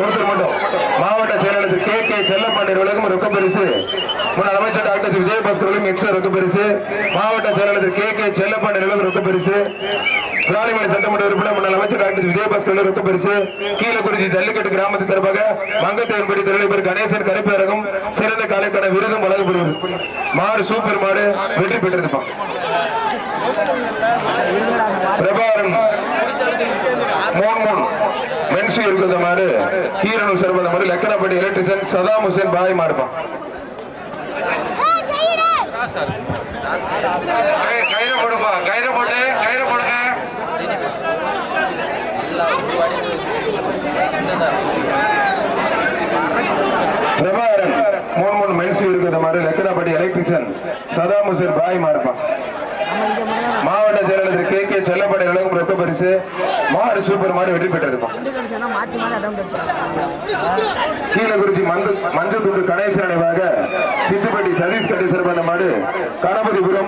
ஒருத்தர் மட்டும் மாவட்ட செயலாளர் கே கே செல்லப்பாண்டியர் உலகம் ரொக்க பரிசு. முன்னாள் அமைச்சர் டாக்டர் விஜயபாஸ்கர்களும் எக்ஸ்ட்ரா ரொக்க பரிசு. மாவட்ட செயலாளர் கே கே செல்லப்பாண்டியர் உலகம் ரொக்க பரிசு. விராலிமலை சட்டமன்ற உறுப்பினர் முன்னாள் அமைச்சர் டாக்டர் விஜயபாஸ்கர் ரொக்க பரிசு. கீழக்குறிச்சி ஜல்லிக்கட்டு கிராமத்து சார்பாக மங்கத்தேவன்படி தலைவர் கணேசன் கருப்பேரகம் சிறந்த காலைக்கான விருதும் வழங்கப்படுவது மாடு சூப்பர் மாடு வெற்றி பெற்றிருப்பான் பிரபாகரன் மூணு மூணு மென்சு இருக்கிற மாதிரி கீரனூர் சிறப்பான மாதிரி லக்கனப்பட்டி எலக்ட்ரிஷியன் சதாம் ஹுசேன் பாய் மாடுப்பான். கயிறு போடுப்பா கயிறு போட்டு கயிறு போடுங்க பிரபாகரன் மூணு மூணு இருக்கிற மாதிரி லக்கனப்பட்டி எலக்ட்ரிஷியன் சதாம் ஹுசேன் பாய் மாவட்ட செயலாளர் கே கே செல்லப்படை உலகம் ரொக்க பரிசு மாறு சூப்பர் மாடு வெற்றி பெற்றிருப்பான் மாத்தி மஞ்சள் மஞ்சள் துண்டு கணேசன் நினைவாக சித்துப்பட்டி சதீஷ் கணேசன் சிறப்பான மாடு கணபதிபுரம்